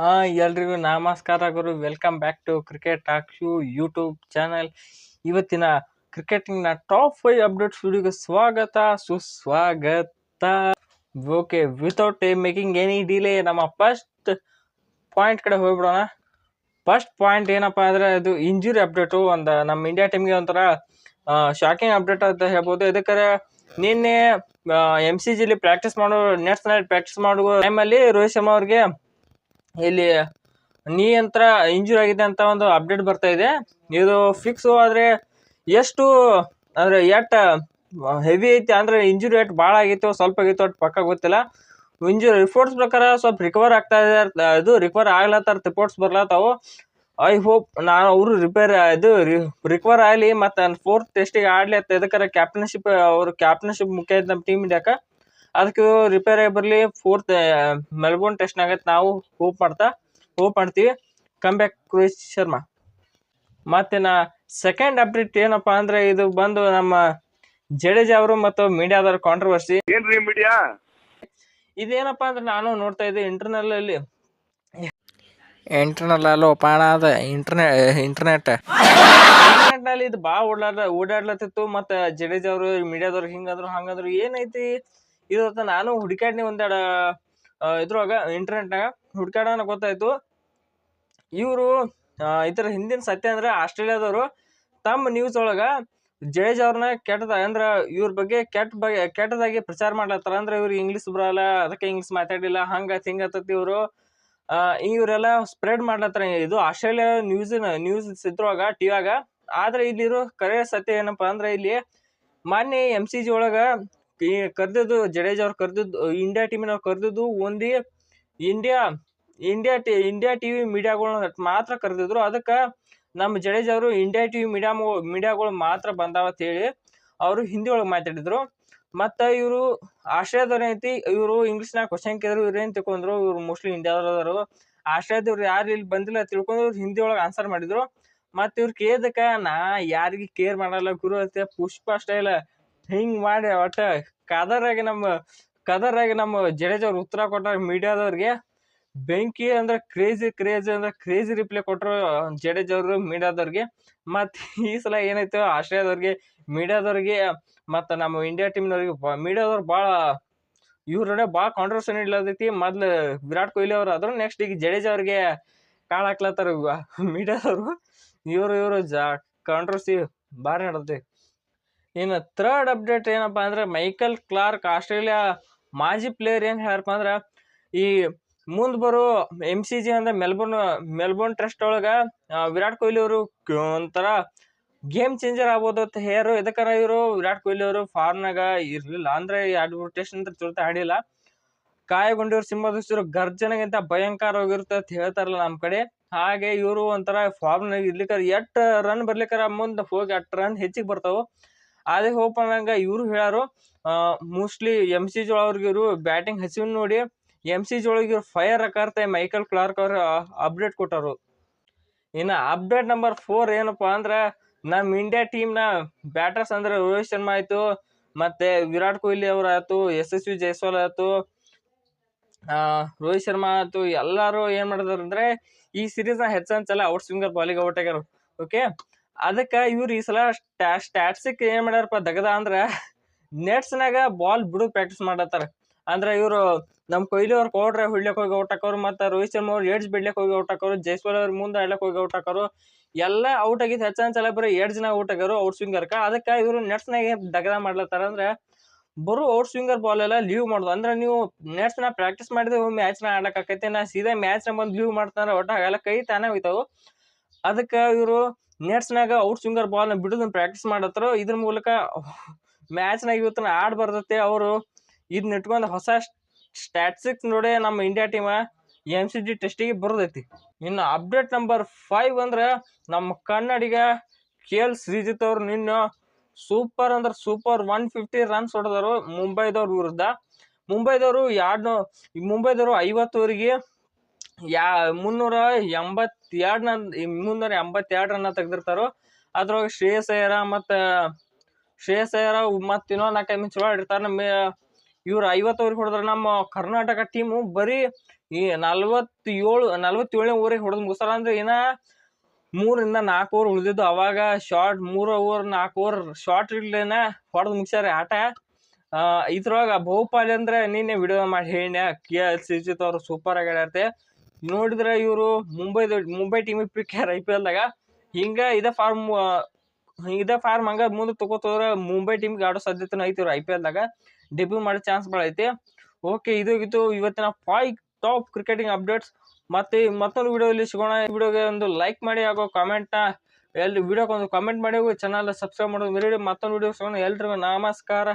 ಹಾ, ಎಲ್ರಿಗೂ ನಮಸ್ಕಾರ ಗುರು. Welcome back to cricket talk YouTube channel ಇವತ್ತಿನ ಕ್ರಿಕೆಟಿಂಗ್ನ ಟಾಪ್ ಫೈವ್ ಅಪ್ಡೇಟ್ಸ್ ವಿಡಿಯೋಗೆ ಸ್ವಾಗತ, ಸುಸ್ವಾಗತ. Okay without making any delay ನಮ್ಮ ಫಸ್ಟ್ ಪಾಯಿಂಟ್ ಕಡೆ ಹೋಗ್ಬಿಡೋಣ. ಫಸ್ಟ್ ಪಾಯಿಂಟ್ ಏನಪ್ಪಾ ಅಂದ್ರೆ, ಅದು ಇಂಜುರಿ ಅಪ್ಡೇಟು ಒಂದು ನಮ್ಮ ಇಂಡಿಯಾ ಟೀಮ್ಗೆ ಒಂಥರ ಶಾಕಿಂಗ್ ಅಪ್ಡೇಟ್ ಅಂತ ಹೇಳ್ಬೋದು. ಇದಕ್ಕೆ ನಿನ್ನೆ ಎಂ ಸಿ ಜಿಲಿ ಪ್ರಾಕ್ಟೀಸ್ ಮಾಡೋ ನಲ್ಲಿ ಪ್ರಾಕ್ಟೀಸ್ ಮಾಡುವ ಟೈಮಲ್ಲಿ ರೋಹಿತ್ ಶರ್ಮಾ ಅವ್ರಿಗೆ ಇಲ್ಲಿ ನೀ ಇಂಜೂರ್ ಆಗಿದೆ ಅಂತ ಒಂದು ಅಪ್ಡೇಟ್ ಬರ್ತಾ ಇದೆ. ಇದು ಫಿಕ್ಸ್ ಆದರೆ ಎಷ್ಟು ಅಂದ್ರೆ ಎಟ್ ಹೆವಿ ಐತಿ ಅಂದ್ರೆ ಇಂಜುರಿ ಏಟ್ ಭಾಳ ಆಗಿತ್ತು, ಸ್ವಲ್ಪ ಆಗಿತ್ತು ಅಟ್ ಪಕ್ಕ ಗೊತ್ತಿಲ್ಲ. ಇಂಜುರಿ ರಿಪೋರ್ಟ್ಸ್ ಪ್ರಕಾರ ಸ್ವಲ್ಪ ರಿಕವರ್ ಆಗ್ತಾ ಇದೆ. ಇದು ರಿಕವರ್ ಆಗ್ಲತ್ತಾರ ರಿಪೋರ್ಟ್ಸ್ ಬರ್ಲತ್ತಾವು ಐ ಹೋಪ್ ನಾನು ಅವರು ರಿಪೇರ್ ಇದು ರಿಕವರ್ ಆಗಲಿ, ಮತ್ತು ಫೋರ್ತ್ ಟೆಸ್ಟಿಗೆ ಆಡ್ಲಿ ಅಂತ ಇದಕ್ಕಾರ ಕ್ಯಾಪ್ಟನ್ಶಿಪ್ ಅವರು ಕ್ಯಾಪ್ಟನ್ಶಿಪ್ ಮುಖ್ಯ ಐತೆ ನಮ್ಮ ಟೀಮ್ ಇಂಡಿಯಾಕ ಅದಕ್ಕೆ ರಿಪೇರ್ ಆಗಿ ಬರಲಿ ಫೋರ್ತ್ ಮೆಲ್ಬೋರ್ನ್ ಟೆಸ್ಟ್ನಾಗ ನಾವು ಹೋಪ್ ಮಾಡ್ತಾ ಹೋಪ್ ಮಾಡ್ತೀವಿ. Come back Rohit Sharma. ಮತ್ತೆ ನಾ ಸೆಕೆಂಡ್ ಅಪ್ಡೇಟ್ ಏನಪ್ಪಾ ಅಂದ್ರೆ ಇದು ಬಂದು ನಮ್ಮ ಜಡೇಜ ಅವರು ಮತ್ತು ಮೀಡಿಯಾದವ್ರ ಕಾಂಟ್ರವರ್ಸಿ ಏನ್ರಿ ಮೀಡಿಯಾ ಇದೇನಪ್ಪಾ ಅಂದ್ರೆ ನಾನು ನೋಡ್ತಾ ಇದ್ದೆ ಇಂಟರ್ನಲ್ ಅಲ್ಲಿ. ಇಂಟರ್ನಲ್ ಅಲ್ಲೋ ಪಾಣ ಅದ ಇಂಟರ್ನೆಟ್ ಇಂಟರ್ನೆಟ್ ಇಂಟರ್ನೆಟ್ನಲ್ಲಿ ಇದು ಬಾ ಓಡಾಡ ಓಡಾಡ್ಲತ್ತಿತ್ತು ಮತ್ತೆ ಜಡೇಜಾ ಅವರು ಮೀಡಿಯಾದವ್ರು ಹಿಂಗಾದ್ರು ಹಂಗಾದ್ರು ಏನೈತಿ? ಇದು ನಾನು ಹುಡುಕಾಡ್ನಿ ಒಂದೆರಡ ಇದ್ರೊಳಗೆ ಇದ್ರೊಳಗ ಇಂಟರ್ನೆಟ್ನಾಗ ಹುಡುಕಾಡೋಣ ಗೊತ್ತಾಯ್ತು. ಇವರು ಇದರ ಹಿಂದಿನ ಸತ್ಯ ಅಂದ್ರೆ ಆಸ್ಟ್ರೇಲಿಯಾದವರು, ತಮ್ಮ ನ್ಯೂಸ್ ಒಳಗ ಜಡೇಜ್ ಅವ್ರನ್ನ ಕೆಟ್ಟದ, ಅಂದ್ರೆ ಇವ್ರ ಬಗ್ಗೆ ಕೆಟ್ಟ ಬಗ್ಗೆ ಕೆಟ್ಟದಾಗಿ ಪ್ರಚಾರ ಮಾಡ್ಲತ್ತಾರ. ಅಂದ್ರೆ ಇವ್ರು ಇಂಗ್ಲಿಷ್ ಬರಲ್ಲ, ಅದಕ್ಕೆ ಇಂಗ್ಲಿಷ್ ಮಾತಾಡಿಲ್ಲ ಹಂಗ ಹಿಂಗತ್ತತಿ ಇವರು. ಇವರೆಲ್ಲ ಸ್ಪ್ರೆಡ್ ಮಾಡ್ಲತ್ತಾರ. ಇದು ಆಸ್ಟ್ರೇಲಿಯಾ ನ್ಯೂಸ್ ನ್ಯೂಸ್ ಟಿ ಆಗ ಆದ್ರೆ ಇಲ್ಲಿರೋ ಕರೆ ಸತ್ಯ ಏನಪ್ಪಾ ಅಂದ್ರೆ ಇಲ್ಲಿ ಮೊನ್ನೆ ಎಂ ಸಿ ಜಿ ಒಳಗ ಕರ್ದಿದ್ದು ಜಡೇಜಾ ಅವ್ರು ಕರ್ದಿದ್ದು ಇಂಡಿಯಾ ಟೀಮಿನವ್ರು ಕರ್ದಿದ್ದು ಒಂದೇ India India T India TV ಮೀಡಿಯಾಗಳನ್ನ ಮಾತ್ರ ಕರೆದಿದ್ರು. ಅದಕ್ಕೆ ನಮ್ಮ ಜಡೇಜಾ ಅವರು ಇಂಡಿಯಾ ಟಿವಿ ಮೀಡಿಯಾ ಮೀಡಿಯಾಗಳು ಮಾತ್ರ ಬಂದಾವ ಅಂತ ಹೇಳಿ ಅವರು ಹಿಂದಿ ಒಳಗೆ ಮಾತಾಡಿದ್ರು. ಮತ್ತು ಇವರು ಆಶ್ರಯದವ್ರು ಐತಿ ಇವರು ಇಂಗ್ಲೀಷ್ನಾಗ ಕ್ವಶನ್ ಕೇಳಿದ್ರು, ಇವ್ರು ಏನು ತಿಳ್ಕೊಂಡ್ರು, ಇವ್ರು ಮೋಸ್ಟ್ಲಿ ಇಂಡಿಯಾದವ್ರು ಆಶ್ರಯದವ್ರು ಯಾರು ಇಲ್ಲಿ ಬಂದಿಲ್ಲ ತಿಳ್ಕೊಂಡ್ರು, ಇವ್ರು ಹಿಂದಿ ಒಳಗೆ ಆನ್ಸರ್ ಮಾಡಿದ್ರು. ಮತ್ತು ಇವ್ರು ಕೇಳಿದಕ್ಕೆ ನಾ ಯಾರಿಗೆ ಕೇರ್ ಮಾಡಲ್ಲ ಗುರು ಅಂತ ಪುಷ್ಪ ಸ್ಟೈಲ್ ಹಿಂಗ್ ಮಾಡಿ ಒಟ್ಟ ಕದರಾಗಿ ನಮ್ಮ ಕದರಾಗಿ ನಮ್ಮ ಜಡೇಜವ್ರು ಉತ್ತರ ಕೊಟ್ಟಾರ ಮೀಡಿಯಾದವ್ರಿಗೆ. ಬೆಂಕಿ ಅಂದ್ರೆ ಕ್ರೇಜಿ ಕ್ರೇಜಿ ಅಂದ್ರೆ ಕ್ರೇಜಿ ರಿಪ್ಲೈ ಕೊಟ್ಟರು ಜಡೇಜವ್ರು ಮೀಡಿಯಾದವ್ರಿಗೆ. ಮತ್ ಈ ಸಲ ಏನಾಯ್ತು ಆಸ್ಟ್ರೇಲಿಯಾದವ್ರಿಗೆ ಮೀಡಿಯಾದವ್ರಿಗೆ, ಮತ್ತ ನಮ್ಮ ಇಂಡಿಯಾ ಟೀಮ್ನವ್ರಿಗೆ ಮೀಡಿಯಾದವ್ರು ಭಾಳ ಇವ್ರ ಭಾಳ ಕಾಂಟ್ರವರ್ಸಿ ಇಡ್ಲತೈತಿ ಮೊದ್ಲು ವಿರಾಟ್ ಕೊಹ್ಲಿ ಅವ್ರು ಆದ್ರು ನೆಕ್ಸ್ಟ್ ಈಗ ಜಡೇಜಾ ಅವ್ರಿಗೆ ಕಾಳ್ ಹಾಕ್ಲತ್ತಾರ ಮೀಡಿಯಾದವ್ರು. ಇವರು ಇವರು ಜಾ ಕಾಂಟ್ರವರ್ಸಿ ಭಾರಿ ನಡತೈತಿ ಇನ್ನು ಥರ್ಡ್ ಅಪ್ಡೇಟ್ ಏನಪ್ಪ ಅಂದ್ರೆ ಮೈಕಲ್ ಕ್ಲಾರ್ಕ್ ಆಸ್ಟ್ರೇಲಿಯಾ ಮಾಜಿ ಪ್ಲೇಯರ್ ಏನು ಹೇಳ್ಯಾರಪ್ಪ ಅಂದ್ರೆ ಈ ಮುಂದೆ ಬರೋ ಎಂ ಸಿ ಜಿ ಅಂದ್ರೆ ಮೆಲ್ಬೋರ್ನ್ ಮೆಲ್ಬೋರ್ನ್ ಟ್ರಸ್ಟ್ ಒಳಗೆ ವಿರಾಟ್ ಕೊಹ್ಲಿ ಅವರು ಒಂಥರ ಗೇಮ್ ಚೇಂಜರ್ ಆಗ್ಬೋದು ಅಂತ ಹೇರು ಇದಕ್ಕಾರ ಇವರು? ವಿರಾಟ್ ಕೊಹ್ಲಿ ಅವರು ಫಾರ್ಮ್ನಾಗ ಅಂದರೆ ಅಂದ್ರೆ ಟೆಸ್ಟ್ ಅಂತ ಜೊತೆ ಆಡಿಲ್ಲ. ಕಾಯಗೊಂಡಿರೋ ಸಿಂಹದೃಷ್ಟಿರು ಗರ್ಜನೆಗಿಂತ ಭಯಂಕರವಾಗಿರುತ್ತೆ ಅಂತ ಹೇಳ್ತಾರಲ್ಲ ನಮ್ಮ ಕಡೆ. ಹಾಗೆ ಇವರು ಒಂಥರ ಫಾರ್ಮ್ನಾಗ ಇರ್ಲಿಕ್ಕಾರ ಎಟ್ ರನ್ ಬರ್ಲಿಕ್ಕಾರ ಮುಂದೆ ಹೋಗಿ ಅಷ್ಟು ರನ್ ಹೆಚ್ಚಿಗೆ ಬರ್ತಾವ. ಅದೇ ಹೋಪ್ ಅನ್ನಂಗ ಇವರು ಹೇಳ್ಯಾರು ಮೋಸ್ಟ್ಲಿ ಎಂ ಸಿ ಜೋಳ ಅವ್ರಿಗೆ ಇವರು ಬ್ಯಾಟಿಂಗ್ ಹಸಿವ್ ನೋಡಿ ಎಂ ಸಿ ಜಿ ಒಳಗೆ ಇವ್ರು ಫೈರ್ ಹಾಕಾರ್ತೆ ಮೈಕಲ್ ಕ್ಲಾರ್ಕ್ ಅವ್ರ ಅಪ್ಡೇಟ್ ಕೊಟ್ಟರು. ಇನ್ನು ಅಪ್ಡೇಟ್ ನಂಬರ್ ಫೋರ್ ಏನಪ್ಪ ಅಂದ್ರೆ ನಮ್ಮ ಇಂಡಿಯಾ ಟೀಮ್ನ ಬ್ಯಾಟರ್ಸ್ ಅಂದ್ರೆ ರೋಹಿತ್ ಶರ್ಮಾ ಆಯ್ತು, ಮತ್ತೆ ವಿರಾಟ್ ಕೊಹ್ಲಿ ಅವ್ರ ಆಯ್ತು, ಯಶಸ್ವಿ ಜೈಸ್ವಾಲ್ ಆಯ್ತು ರೋಹಿತ್ ಶರ್ಮಾ ಆಯ್ತು, ಎಲ್ಲರೂ ಏನ್ ಮಾಡಿದಾರೆ ಅಂದ್ರೆ ಈ ಸೀರೀಸ್ನ ನ ಹೆಚ್ಚಂಚಲ ಔಟ್ ಸ್ವಿಂಗರ್ ಬಾಲಿಗೆ ಔಟ್ ಆಗ್ಯಾರ ಓಕೆ ಅದಕ್ಕ ಇವ್ರು ಈ ಸಲ ಸ್ಟ್ಯಾಟ್ಸಿಕ್ ಏನ್ ಮಾಡ್ಯಾರಪ್ಪ ದಗದ ಅಂದ್ರ ನೆಟ್ಸ್ನಾಗ ಬಾಲ್ ಬಿಡು ಪ್ರಾಕ್ಟೀಸ್ ಮಾಡತ್ತಾರ. ಅಂದ್ರೆ ಇವರು ನಮ್ಮ ಕೊಹ್ಲಿ ಅವ್ರ ಕೋಟ್ರೆ ಹುಳ್ಯಕ್ ಹೋಗಿ ಔಟ್ ಹಾಕೋರು ಮತ್ತ ರೋಹಿತ್ ಶರ್ಮಾ ಅವ್ರು ಎಡ್ಜ್ ಬಿಡ್ಲಿಕ್ಕೆ ಹೋಗಿ ಔಟ್ ಹಾಕೋರು, ಜೈಸ್ವಾಲ್ ಅವ್ರ ಮುಂದೆ ಆಡ್ಲಕ್ ಹೋಗಿ ಔಟ್ ಹಾಕೋರು, ಎಲ್ಲ ಔಟ್ ಆಗಿದ್ ಸಲ ಬರೀ ಏಡ್ ಜನ ಔಟ್ ಆಗ್ಯಾರು ಔಟ್ ಸ್ವಿಂಗರ್ಕ ಅದಕ್ಕೆ ಇವರು ನೆಟ್ಸ್ ನಾಗ ಏನ್ ದಗದ ಮಾಡ್ಲತ್ತಾರ ಅಂದ್ರೆ ಬರೋ ಔಟ್ ಸ್ವಿಂಗರ್ ಬಾಲ್ ಎಲ್ಲ ಲೀವ್ ಮಾಡೋದು. ಅಂದ್ರೆ ನೀವು ನೆಟ್ಸ್ನ ಪ್ರಾಕ್ಟೀಸ್ ಮಾಡಿದ್ರೆ ಮ್ಯಾಚ್ನ ಆಡಕ್ ಆಕೈತಿ ನಾ ಸೀದಾ ಮ್ಯಾಚ್ನ ಬಂದು ಲೀವ್ ಮಾಡ್ತಾರ ಒಟ್ಟ ಆಗಲ್ಲ ಕೈ ತಾನೇ ಹೋಯ್ತಾವು ಅದಕ್ಕೆ ಇವರು ನೆಟ್ಸ್ ನಾಗ ಔಟ್ ಸ್ವಿಂಗರ್ ಬಾಲ್ನ ಬಿಡೋದು ಪ್ರಾಕ್ಟೀಸ್ ಮಾಡತ್ರ, ಇದ್ರ ಮೂಲಕ ಮ್ಯಾಚ್ ನಾಗ ಇವತ್ತು ಆಡ್ ಬರ್ತೈತೆ ಅವರು. ಇದನ್ನ ಇಟ್ಕೊಂಡು ಹೊಸ ಸ್ಟ್ಯಾಟ್ಸಿಕ್ಸ್ ನೋಡಿ ನಮ್ಮ India team M C G ಟೆಸ್ಟಿಗೆ ಬರೋದೈತಿ ಇನ್ನು ಅಪ್ಡೇಟ್ ನಂಬರ್ ಫೈವ್ ಅಂದ್ರೆ ನಮ್ಮ ಕನ್ನಡಿಗ ಕೆ ಎಲ್ ಶ್ರೀಜಿತ್ ಅವ್ರು ನಿನ್ನ ಸೂಪರ್ ಅಂದ್ರೆ ಸೂಪರ್ ಒನ್ ಫಿಫ್ಟಿ ರನ್ಸ್ ಹೊಡೆದರು ಮುಂಬೈದವ್ರ ವಿರುದ್ಧ. ಮುಂಬೈದವರು ಎರಡು ಮುಂಬೈದವರು ಐವತ್ತುವರೆಗೆ ಯಾ, ಮುನ್ನೂರ ಎಂಬತ್ತೆರಡು ರನ್ ಮುನ್ನೂರ ಎಂಬತ್ತೆರಡು ರನ್ನ ತೆಗ್ದಿರ್ತಾರೋ, ಅದ್ರೊಳಗೆ ಶ್ರೇಯಸ್ ಅಯ್ಯರ ಮತ್ತು, ಶ್ರೇಯಸ್ ಅಯ್ಯರ ಮತ್ತು ಇನ್ನೊಂದು ನಾಲ್ಕು ಮಂದಿ ಚಲೋ ಆಡಿರ್ತಾರೆ. ನಮ್ಮ ಇವ್ರು ಐವತ್ತು ಓವರಿಗೆ ಹೊಡೆದ್ರೆ ನಮ್ಮ ಕರ್ನಾಟಕ ಟೀಮು ಬರೀ ಈ ನಲ್ವತ್ತೇಳು, ನಲ್ವತ್ತೇಳನೇ ಓವರಿಗೆ ಹೊಡೆದು ಮುಗಿಸ್ತಾರ. ಅಂದ್ರೆ ಏನ ಮೂರಿಂದ ನಾಲ್ಕು ಓವರ್ ಉಳಿದಿದ್ದು. ಅವಾಗ ಶಾರ್ಟ್ ಮೂರು ಓವರ್, ನಾಲ್ಕು ಓವರ್ ಶಾರ್ಟ್ ಇಡ್ಲೇನ ಹೊಡೆದು ಮುಗಿಸ್ಯಾರ ಆಟ. ಇದ್ರೊಳಗ ಬಹುಪಾಲಿ ಅಂದ್ರೆ ನಿನ್ನೆ ವಿಡಿಯೋ ಮಾಡಿ ಹೇಳ ಕೆ ಎಲ್ ಸಿಜಿತ್ ಅವರು ಸೂಪರ್ ಆಗಿ ಆಡಾರ್ತೆ ನೋಡಿದ್ರೆ ಇವರು ಮುಂಬೈ ಮುಂಬೈ ಟೀಮಿಗೆ ಯಾರ ಐ ಪಿ ಎಲ್ದಾಗ ಹಿಂಗ ಇದೇ ಫಾರ್ಮ್ ಇದೇ ಫಾರ್ಮ್ ಹಂಗ ಮುಂದೆ ತಗೋತೋದ್ರ ಮುಂಬೈ ಟೀಮ್ಗೆ ಆಡೋ ಸಾಧ್ಯತೆನೂ ಐತಿ ಇವರು ಐ ಪಿ ಎಲ್ದಾಗ ಡೆಬ್ಯೂ ಮಾಡೋ ಚಾನ್ಸ್ ಭಾಳ ಐತಿ. ಓಕೆ ಇದಾಗಿತ್ತು ಇವತ್ತಿನ ಫೈವ್ ಟಾಪ್ ಕ್ರಿಕೆಟಿಂಗ್ ಅಪ್ಡೇಟ್ಸ್ ಮತ್ತೆ ಮತ್ತೊಂದು ವಿಡಿಯೋದಲ್ಲಿ ಸಿಗೋಣ. ವಿಡಿಯೋಗೆ ಒಂದು ಲೈಕ್ ಮಾಡಿ ಹಾಗೂ ಕಾಮೆಂಟ್ನ ಎಲ್ಲಿ ವಿಡಿಯೋಗೆ ಒಂದು ಕಾಮೆಂಟ್ ಮಾಡಿ ಚಾನಲ್ ಸಬ್ಸ್ಕ್ರೈಬ್ ಮಾಡೋದು ಮರಿ ಮತ್ತೊಂದು ವಿಡಿಯೋ ಸಿಗೋಣ. ಎಲ್ರಿಗೂ ನಮಸ್ಕಾರ.